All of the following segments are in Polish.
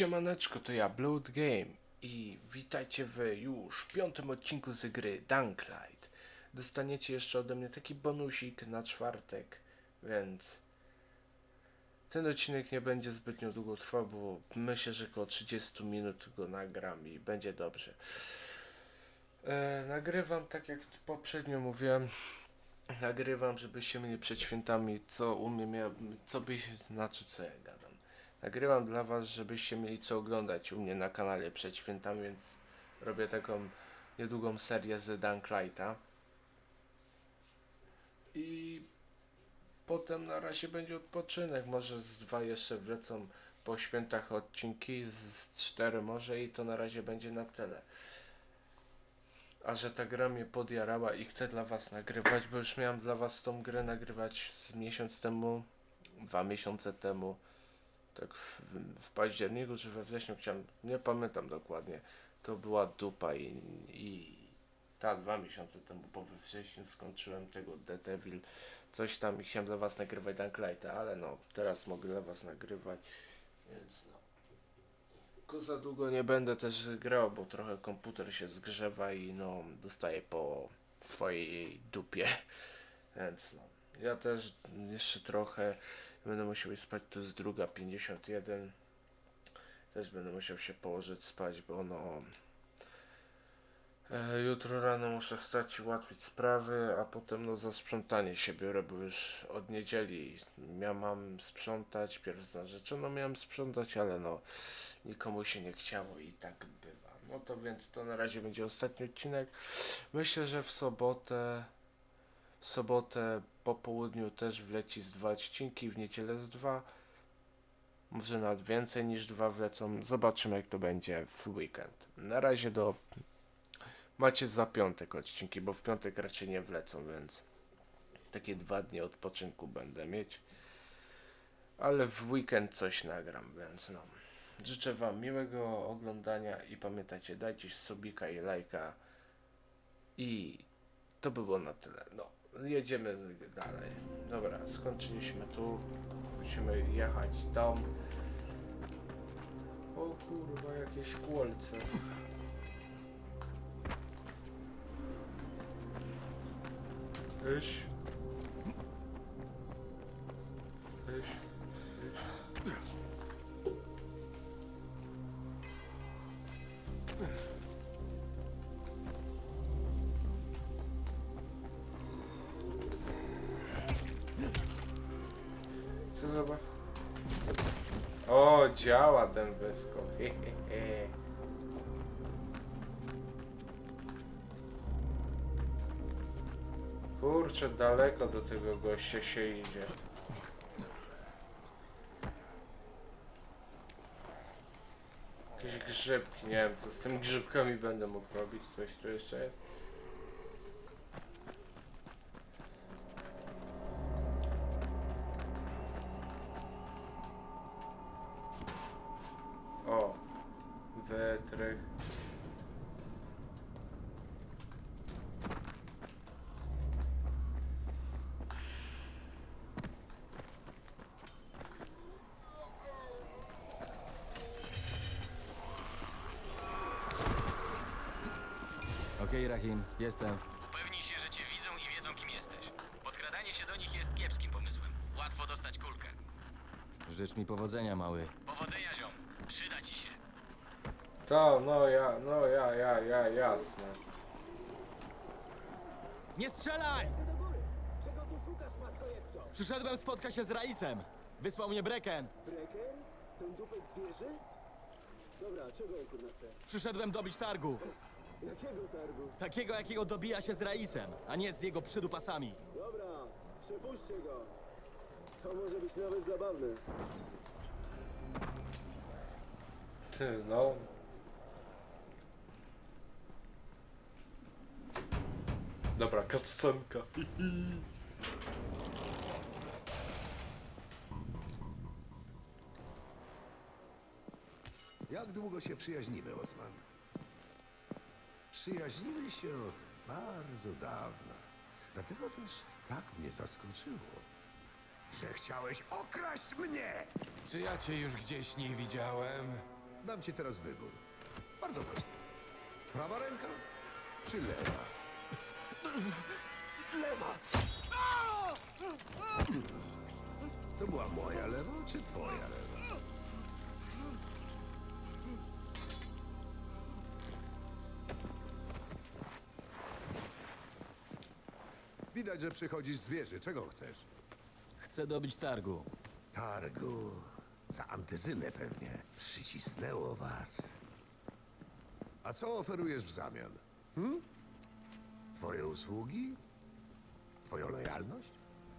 Siemaneczko, to ja Blood Game i witajcie w już piątym odcinku z gry Dunklight. Dostaniecie jeszcze ode mnie taki bonusik na czwartek, więc ten odcinek nie będzie zbytnio długo trwał, bo myślę, że około 30 minut go nagram i będzie dobrze. E, nagrywam tak jak poprzednio mówiłem, nagrywam, żebyście mieli przed świętami, co u mnie miał, co byś, znaczy co ja gadam. Nagrywam dla was, żebyście mieli co oglądać u mnie na kanale przed świętami, więc robię taką niedługą serię z Dunklighta. I potem na razie będzie odpoczynek, może z dwa jeszcze wlecą po świętach odcinki, z, cztery może i to na razie będzie na tyle. A że ta gra mnie podjarała i chcę dla was nagrywać, bo już miałem dla was tą grę nagrywać z miesiąc temu, dwa miesiące temu, tak w, w październiku czy we wrześniu chciałem, nie pamiętam dokładnie, to była dupa i, i tak dwa miesiące temu, bo we wrześniu skończyłem tego The Devil, coś tam i chciałem dla was nagrywać Dunklighta, ale no, teraz mogę dla was nagrywać, więc no. Tylko za długo nie będę też grał, bo trochę komputer się zgrzewa i no dostaję po swojej dupie. Więc no. Ja też jeszcze trochę będę musiał spać, to jest druga 51. Też będę musiał się położyć spać, bo no e, jutro rano muszę wstać i ułatwić sprawy, a potem no za sprzątanie się biorę, bo już od niedzieli ja mam sprzątać, pierw narzeczoną miałem sprzątać, ale no nikomu się nie chciało i tak bywa. No to więc to na razie będzie ostatni odcinek. Myślę, że w sobotę w sobotę po południu też wleci z dwa odcinki, w niedzielę z dwa. Może nawet więcej niż dwa wlecą. Zobaczymy jak to będzie w weekend. Na razie do macie za piątek odcinki, bo w piątek raczej nie wlecą, więc takie dwa dni odpoczynku będę mieć. Ale w weekend coś nagram, więc no. Życzę Wam miłego oglądania i pamiętajcie, dajcie subika i lajka. I to by było na tyle. No, jedziemy dalej. Dobra, skończyliśmy tu. Musimy jechać tam. O kurwa, jakieś kolce. Iś. Iś. Działa ten wyskok. He, he, he. Kurczę, daleko do tego gościa się idzie. Jakieś grzybki, nie wiem co z tymi grzybkami będę mógł robić. Coś tu jeszcze jest? Okej, Rahim, jestem. Upewnij się, że cię widzą i wiedzą, kim jesteś. Podkradanie się do nich jest kiepskim pomysłem. Łatwo dostać kulkę. Życz mi powodzenia, mały. Powodzenia, ziom. Przyda ci się. To, no ja, no ja, ja, ja, jasne. Nie strzelaj! Przyszedłem spotkać się z Raisem. Wysłał mnie Breken. Breken? Ten dupek zwierzy? Dobra, czego on kurna chce? Przyszedłem dobić targu. Jakiego targu? Takiego, jakiego dobija się z Raisem, a nie z jego przydupasami. Dobra, przepuśćcie go. To może być nawet zabawne. Ty, no. Dobra, cutscenka. Jak długo się przyjaźnimy, Osman? Przyjaźnimy się od bardzo dawna. Dlatego też tak mnie zaskoczyło, że chciałeś okraść mnie! Czy ja cię już gdzieś nie widziałem? dam ci teraz wybór. Bardzo prosty. Prawa ręka czy lewa? Lewa! To była moja lewa czy twoja lewa? Widać, że przychodzisz z wieży. Czego chcesz? Chcę dobić targu. Targu. Za antyzynę pewnie. Przycisnęło was. A co oferujesz w zamian? Hm? Twoje usługi? Twoją lojalność?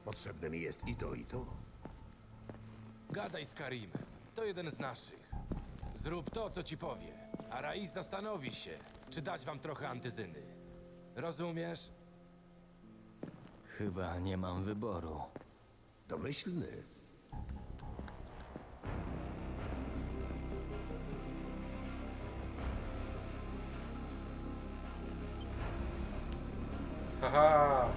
Potrzebne mi jest i to, i to. Gadaj z Karimem. To jeden z naszych. Zrób to, co ci powie, a Raiz zastanowi się, czy dać wam trochę antyzyny. Rozumiesz? Chyba nie mam wyboru. Domyślny. Haha!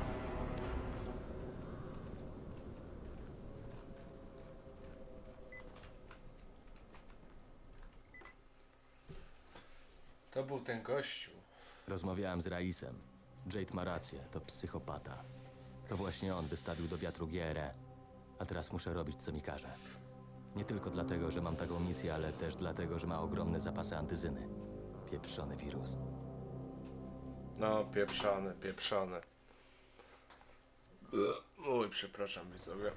To był ten gościu. Rozmawiałem z Raisem. Jade ma rację, to psychopata. To właśnie on wystawił do wiatru GRE. A teraz muszę robić, co mi każe. Nie tylko dlatego, że mam taką misję, ale też dlatego, że ma ogromne zapasy antyzyny. Pieprzony wirus. No, pieprzony, pieprzony. Oj, przepraszam widzowie.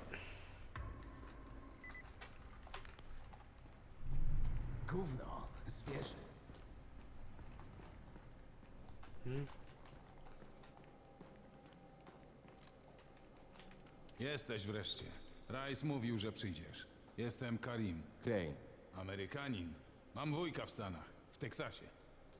Gówno, zwierzę. Jesteś wreszcie. Rice mówił, że przyjdziesz. Jestem Karim, Crane, Amerykanin. Mam wujka w Stanach, w Teksasie.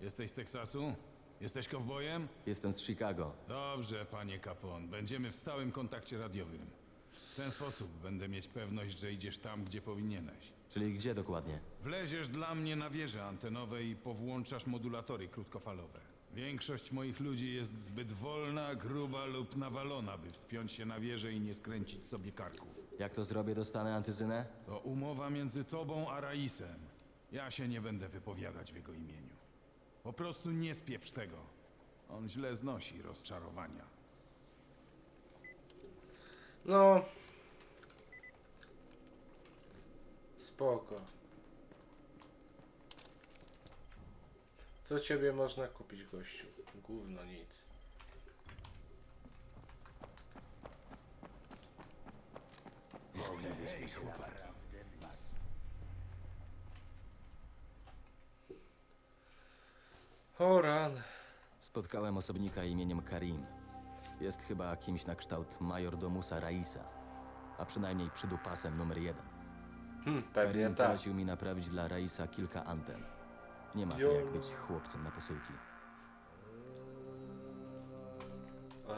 Jesteś z Teksasu? Jesteś kowbojem? jestem z Chicago. Dobrze, panie Capone. Będziemy w stałym kontakcie radiowym. W ten sposób będę mieć pewność, że idziesz tam, gdzie powinieneś. Czyli gdzie dokładnie? Wleziesz dla mnie na wieże antenowe i powłączasz modulatory krótkofalowe. Większość moich ludzi jest zbyt wolna, gruba lub nawalona, by wspiąć się na wieżę i nie skręcić sobie karku. Jak to zrobię, dostanę antyzynę? To umowa między tobą a Raisem. Ja się nie będę wypowiadać w jego imieniu. Po prostu nie spieprz tego. On źle znosi rozczarowania. No. Spoko. Co ciebie można kupić, gościu? Gówno nic. O ran. Spotkałem osobnika imieniem Karim. Jest chyba kimś na kształt majordomusa Raisa. A przynajmniej przydupasem numer jeden. Hmm, pewnie Karim tak. polecił mi naprawić dla Raisa kilka anten. Nie ma to jak być chłopcem na posyłki. A,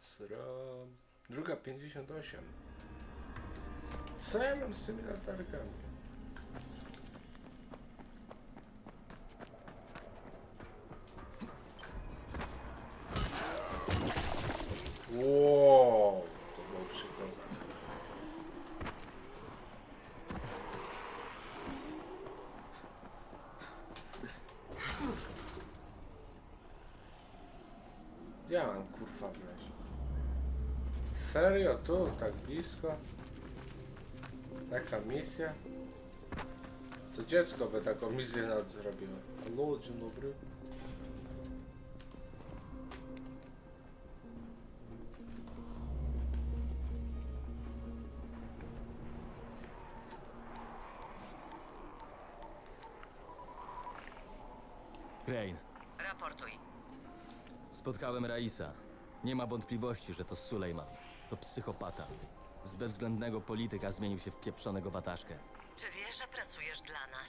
sram. Druga 58. Co ja mam z tymi latarkami? Wow, to było przykozak. Ja mam kurwa wleźć. Serio? Tu? Tak blisko? Taka misja? To dziecko by taką misję nad zrobiło. Halo, dzień dobry. Crane, Raportuj. spotkałem Raisa. Nie ma wątpliwości, że to Sulejman. To psychopata. Z bezwzględnego polityka zmienił się w pieprzonego wataszkę. Czy wiesz, że pracujesz dla nas?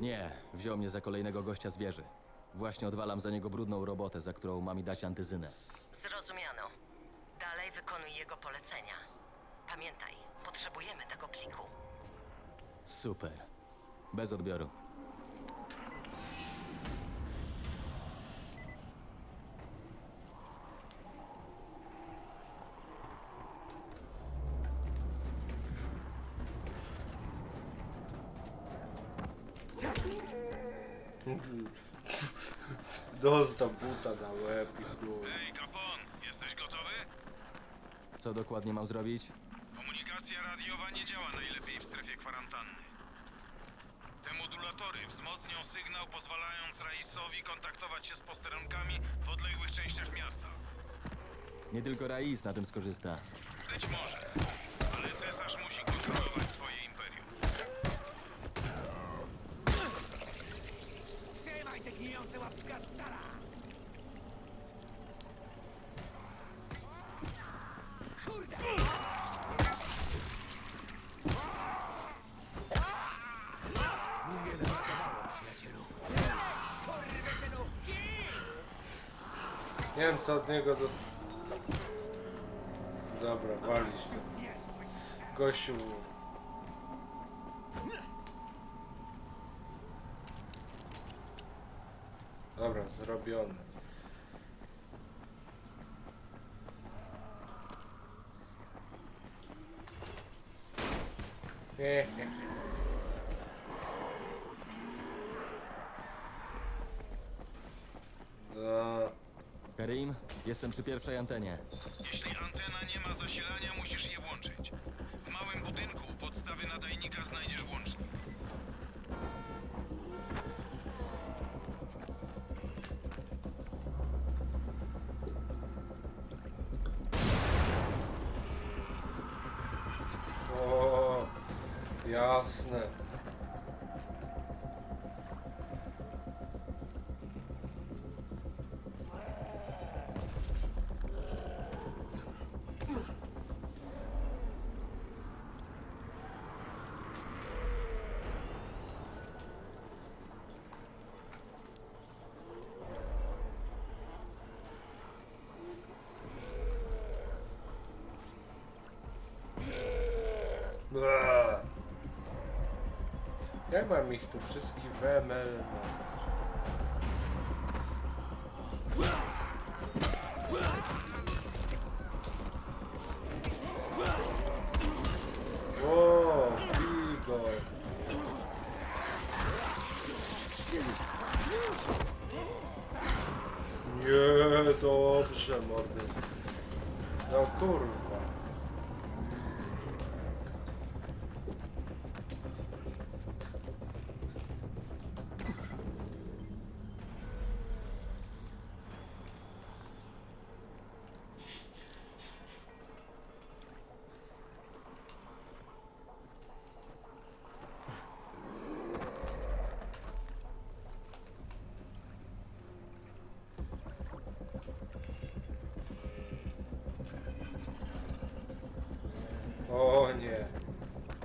Nie, wziął mnie za kolejnego gościa z wieży. Właśnie odwalam za niego brudną robotę, za którą ma mi dać antyzynę. Zrozumiano. Dalej wykonuj jego polecenia. Pamiętaj, potrzebujemy tego pliku. Super. Bez odbioru. Dostał buta na łeb i chuj. Ej, Capon, jesteś gotowy? Co dokładnie mam zrobić? Komunikacja radiowa nie działa najlepiej w strefie kwarantanny. Te modulatory wzmocnią sygnał, pozwalając Raisowi kontaktować się z posterunkami w odległych częściach miasta. Nie tylko Rais na tym skorzysta. Być może, ale cesarz musi wiem co od niego dos... Dobra, walić to. Gościu... Dobra, zrobione. Nie, Karim, jestem przy pierwszej antenie. Jeśli antena nie ma zasilania, musisz je włączyć. Jak mam ich tu wszystkich w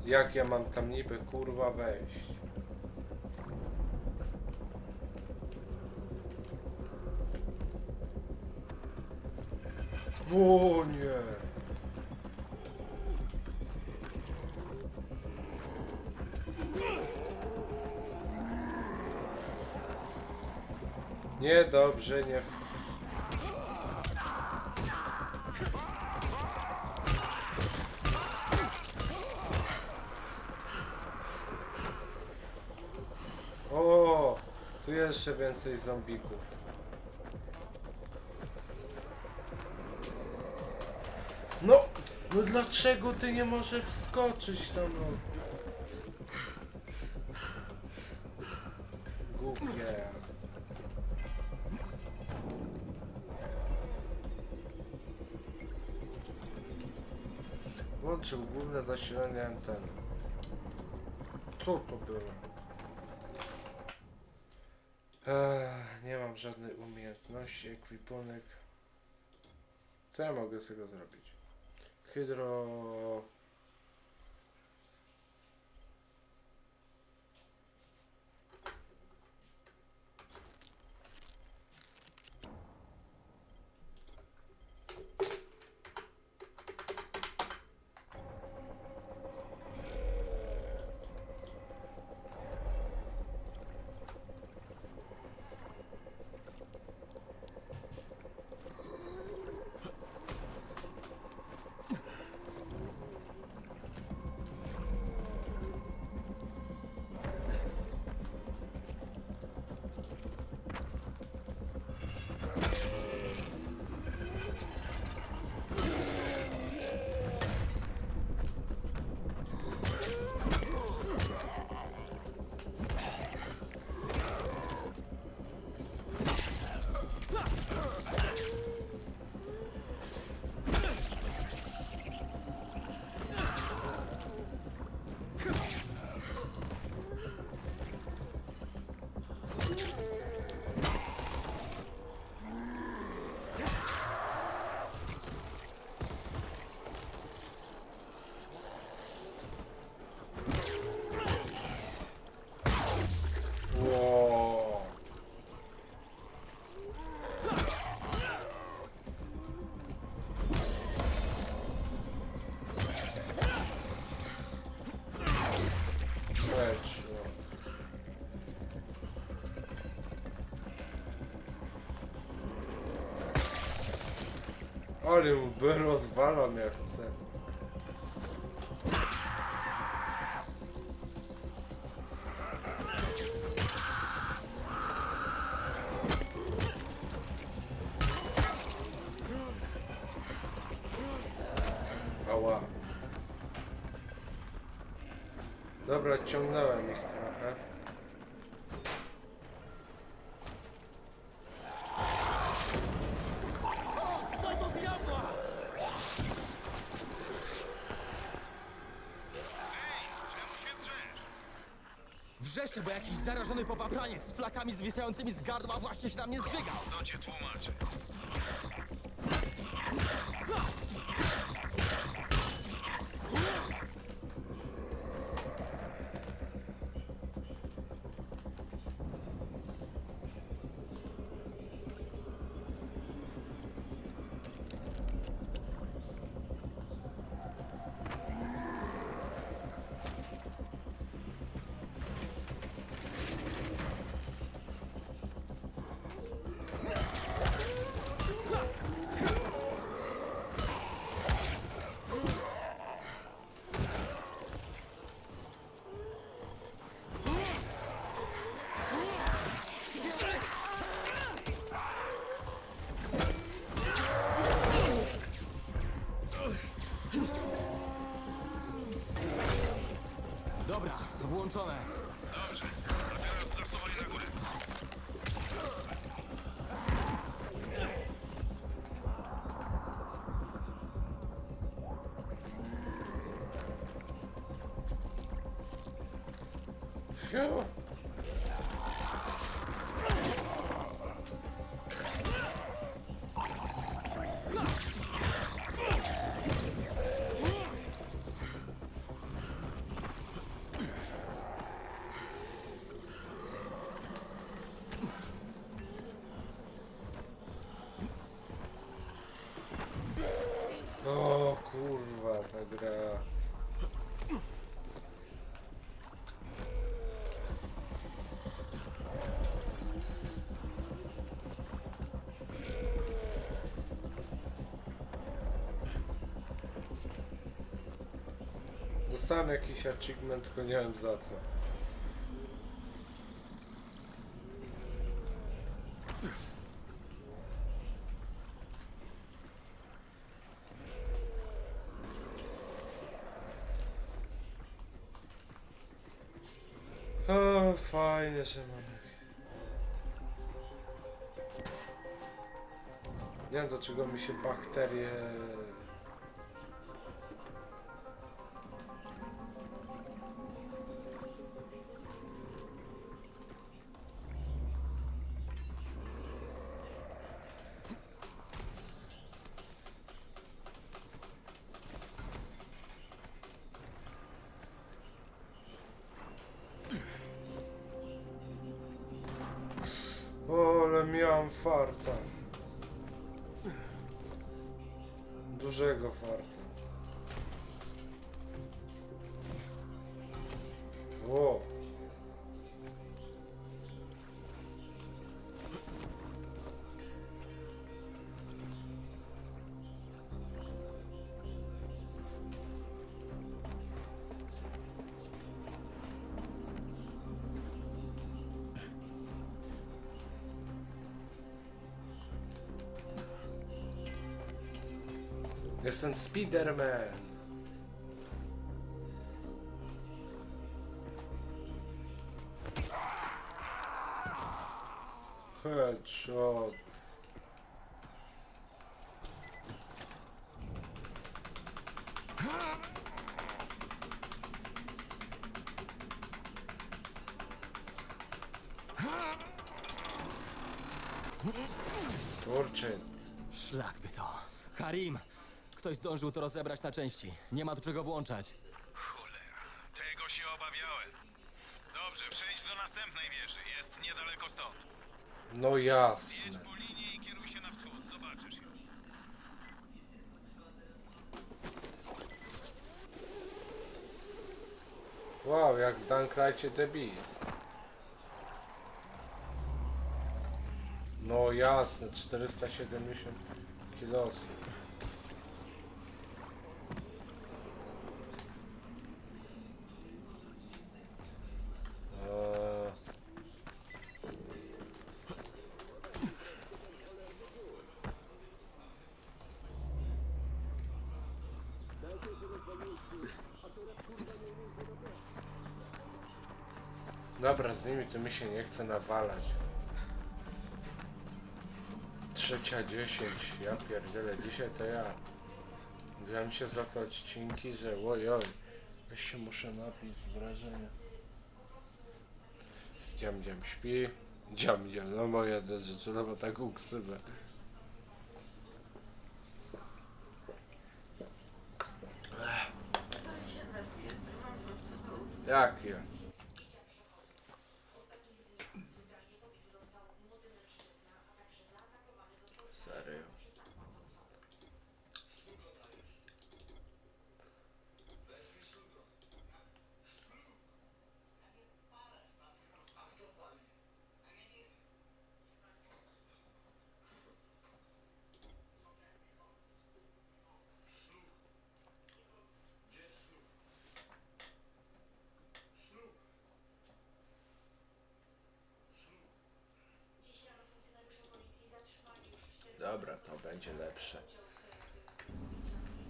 Jak ja mam tam niby kurwa wejść? O nie. Nie dobrze, nie. O, tu jeszcze więcej zombików. No, no dlaczego ty nie możesz wskoczyć tam? No? Głupie. Włączył główne zasilanie anteny. Co to było? Nie mam żadnej umiejętności, ekwipunek. Co ja mogę z tego zrobić? Hydro... Mu by rozwalam jak Wrzeszczę, bo jakiś zarażony popapraniec z flakami zwisającymi z gardła właśnie się na mnie zżygał. To cię tłumaczę. Dobra, włączone. Fiu. O ta gra. Dostałem jakiś achievement, tylko nie wiem za co. Nie wiem do czego mi się bakterie O, ale miałam farta. Dużego farta. Jestem Spiderman. Headshot. Kurczę, Szlak by to. Karim! Ktoś zdążył to rozebrać na części. Nie ma tu czego włączać. Cholera, tego się obawiałem. Dobrze, przejdź do następnej wieży. Jest niedaleko stąd. no jasne. Jedź po linii i kieruj się na wschód. Zobaczysz ją. Wow, jak w Dankrajcie The Beast. No jasne, 470 kilosów. Eee, Dobra, z nimi to mi się nie chce nawalać. Trzecia dziesięć, ja pierdzielę, dzisiaj to ja. Wziąłem się za te odcinki, że ojoj, weź się muszę napić z wrażenia. Dziam, dziam śpi, dziam, dziam, no moja rzeczy, no bo taką ksywę. Sério. Dobra, to będzie lepsze.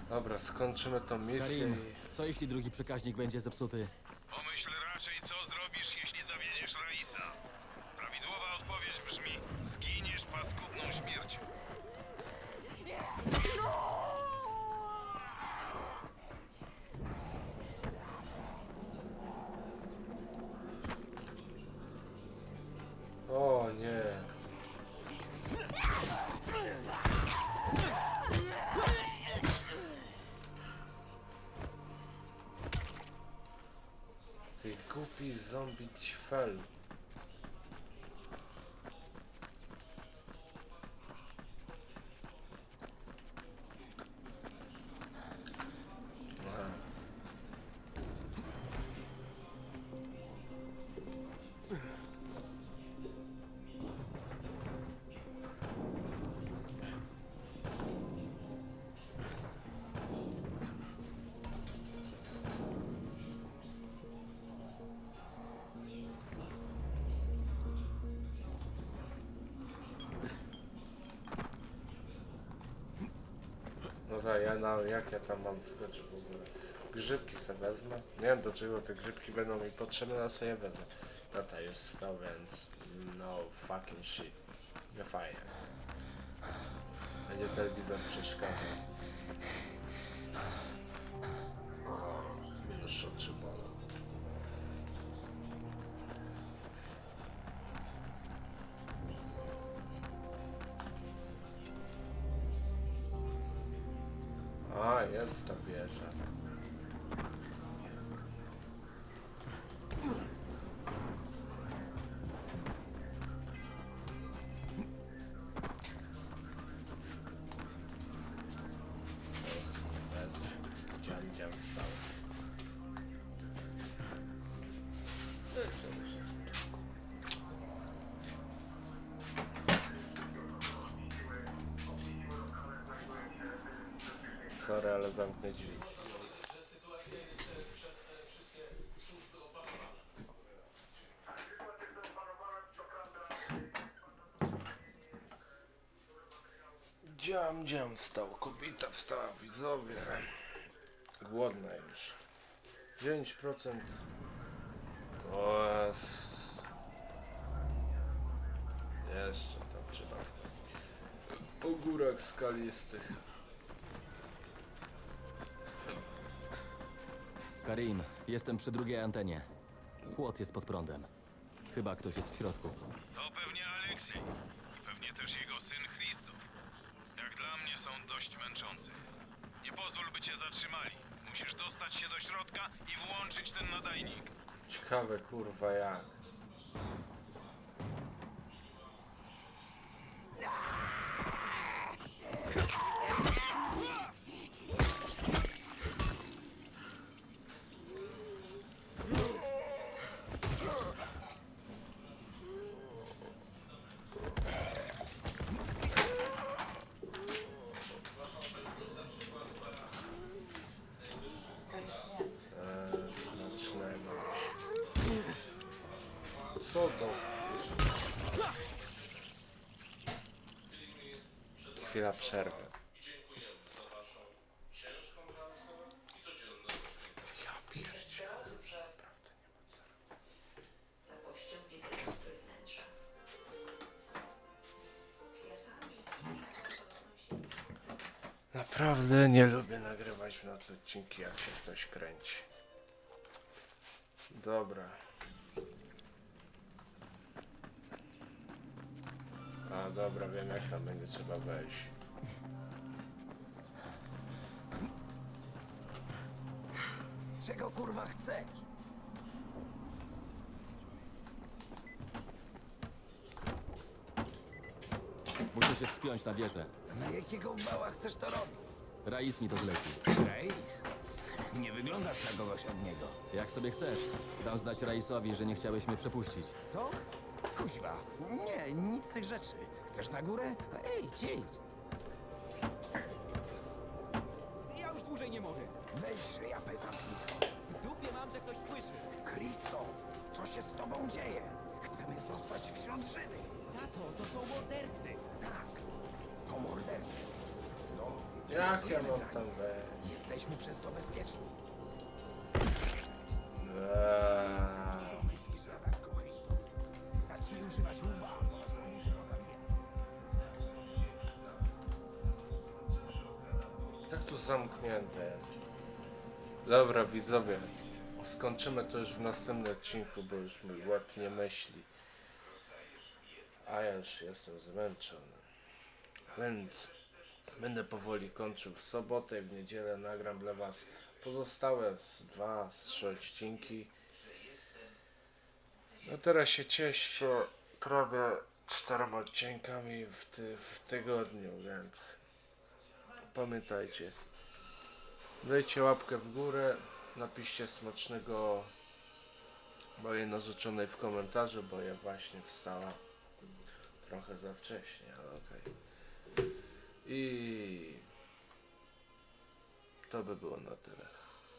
Dobra, skończymy tą misję Karim, co jeśli drugi przekaźnik będzie zepsuty? Pomyśl raczej, co zrobisz, jeśli zawiedziesz Raisa. Prawidłowa odpowiedź brzmi: zginiesz paskudną śmiercią. O nie. petit cheval. No tak, ja na, jak ja tam mam skoczyć w ogóle? Grzybki sobie wezmę. Nie wiem do czego te grzybki będą mi potrzebne, ale sobie wezmę. Tata już wstał, więc no fucking shit. Nie fajnie. Będzie telewizor przeszkadzał. Minus shot Sorry, ale zamknę drzwi. Dziam, dziam wstał, kobieta wstała, widzowie. Głodna już. 9% O, jest. Jeszcze tam trzeba wchodzić. Po górach skalistych. Karim, jestem przy drugiej antenie. Płot jest pod prądem. Chyba ktoś jest w środku. To pewnie Aleksiej. I pewnie też jego syn Christoph. Jak dla mnie są dość męczący. Nie pozwól, by cię zatrzymali. Musisz dostać się do środka i włączyć ten nadajnik. Ciekawe kurwa jak. Do... Chwila przerwy. Naprawdę nie lubię nagrywać w nocy odcinki, jak się ktoś kręci. Dobra. A dobra, wiem jak tam będzie trzeba wejść. Czego kurwa chcesz? Muszę się wspiąć na wieżę. Na jakiego wała chcesz to robić? Rais mi to zleci. Reis? Nie wyglądasz na kogoś od niego. Jak sobie chcesz. Dam znać Raisowi, że nie chciałeś mnie przepuścić. Co? Kuźwa. Nie, nic z tych rzeczy. Chcesz na górę? Ej, idź. Ja już dłużej nie mogę. Weź, że ja zamknij. W dupie mam, że ktoś słyszy. Christo, co się z tobą dzieje? Chcemy zostać wśród żywych. Tato, to są mordercy. Tak, to mordercy. No, Jak ja pracujemy mam dla tam nich. wejść? Jesteśmy przez to bezpieczni. Eee. Zamknięte jest. Dobra widzowie, skończymy to już w następnym odcinku, bo już mój łeb myśli. A ja już jestem zmęczony. Więc będę powoli kończył w sobotę i w niedzielę nagram dla was pozostałe z dwa, z trzy odcinki. No teraz się cieszę prawie czterema odcinkami w, ty, w tygodniu, więc pamiętajcie. Dajcie łapkę w górę, napiszcie smacznego mojej narzeczonej w komentarzu, bo ja właśnie wstała trochę za wcześnie, ale okej. I to by było na tyle.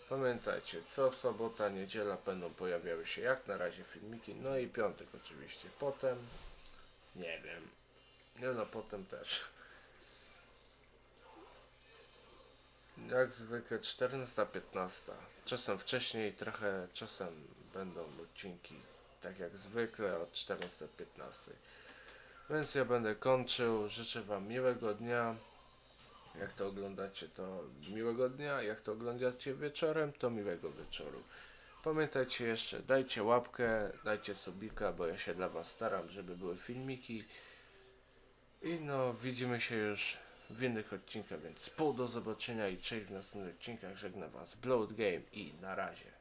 Pamiętajcie, co sobota, niedziela będą pojawiały się jak na razie filmiki, no i piątek oczywiście. Potem, nie wiem, nie no potem też. Jak zwykle 14-15. Czasem wcześniej, trochę czasem będą odcinki tak jak zwykle od 14-15. Więc ja będę kończył. Życzę Wam miłego dnia. Jak to oglądacie, to miłego dnia. Jak to oglądacie wieczorem, to miłego wieczoru. Pamiętajcie jeszcze, dajcie łapkę, dajcie subika, bo ja się dla Was staram, żeby były filmiki. I no, widzimy się już w innych odcinkach, więc pół do zobaczenia i cześć w następnych odcinkach. Żegnam Was Blood Game i na razie.